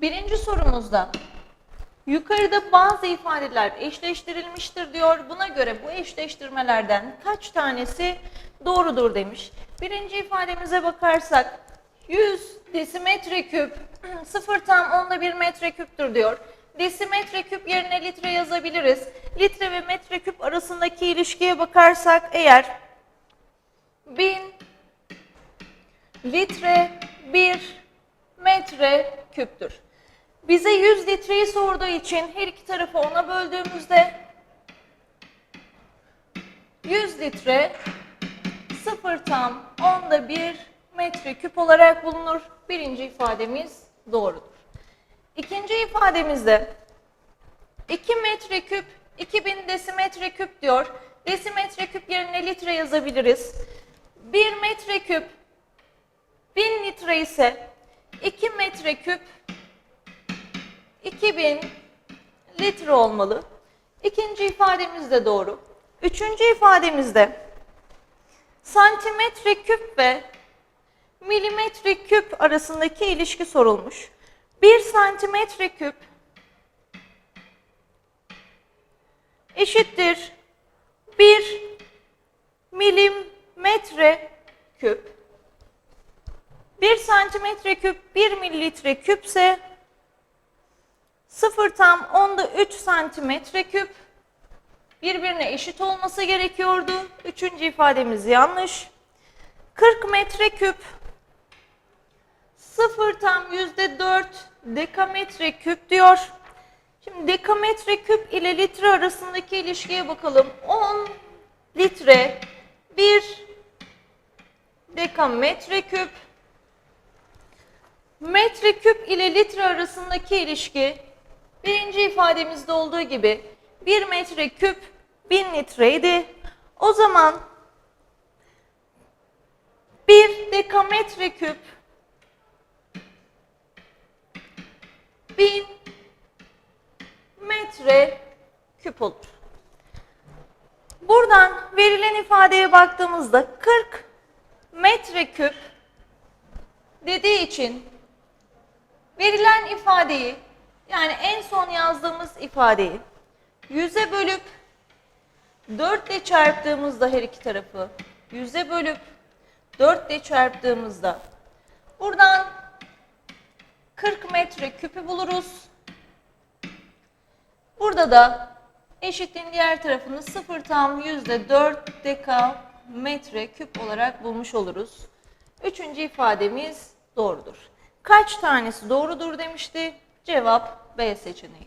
Birinci sorumuzda yukarıda bazı ifadeler eşleştirilmiştir diyor. Buna göre bu eşleştirmelerden kaç tanesi doğrudur demiş. Birinci ifademize bakarsak 100 desimetre küp 0 tam onda 1 metre küptür diyor. Desimetre küp yerine litre yazabiliriz. Litre ve metre küp arasındaki ilişkiye bakarsak eğer 1000 litre 1 metre küptür. Bize 100 litreyi sorduğu için her iki tarafı ona böldüğümüzde 100 litre 0 tam onda 1 metre küp olarak bulunur. Birinci ifademiz doğrudur. İkinci ifademizde 2 metre küp 2000 desimetre küp diyor. Desimetre küp yerine litre yazabiliriz. 1 metre küp 1000 litre ise 2 metre küp 2000 litre olmalı. İkinci ifademiz de doğru. Üçüncü ifademizde santimetre küp ve milimetre küp arasındaki ilişki sorulmuş. 1 santimetre küp eşittir 1 milimetre küp. 1 santimetre küp 1 mililitre küpse 0 tam onda 3 santimetre küp birbirine eşit olması gerekiyordu. Üçüncü ifademiz yanlış. 40 metre küp 0 tam yüzde 4 dekametre küp diyor. Şimdi dekametre küp ile litre arasındaki ilişkiye bakalım. 10 litre 1 dekametre küp Metreküp ile litre arasındaki ilişki birinci ifademizde olduğu gibi 1 metreküp 1000 litreydi. O zaman 1 dekametre küp 1000 metre küp olur. Buradan verilen ifadeye baktığımızda 40 metreküp dediği için verilen ifadeyi yani en son yazdığımız ifadeyi 100'e bölüp 4 ile çarptığımızda her iki tarafı 100'e bölüp 4 ile çarptığımızda buradan 40 metre küpü buluruz. Burada da eşitliğin diğer tarafını 0 tam yüzde 4 deka metre küp olarak bulmuş oluruz. Üçüncü ifademiz doğrudur. Kaç tanesi doğrudur demişti? Cevap B seçeneği.